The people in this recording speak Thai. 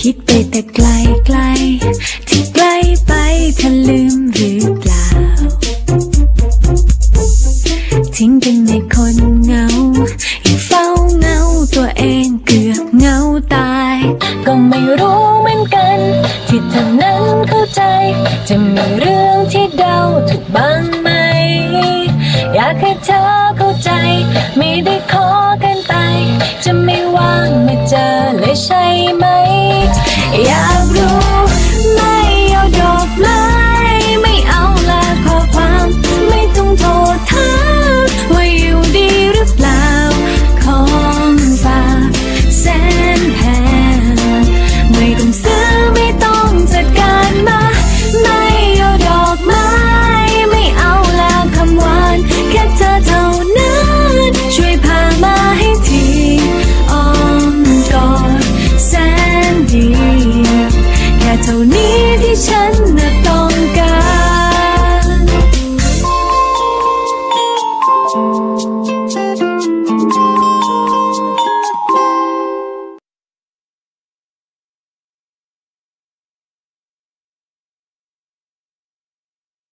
คิดไปแต่ไกลไกล ที่ไกลไปเธอลืมหรือเปล่า ทิ้งกันในคนเงายังเฝ้าเงาตัวเองเกือบเงาตาย ก็ไม่รู้เหมือนกัน ที่เธอนั้นเข้าใจ จะมีเรื่องที่เดาถูกบ้าง Yeah.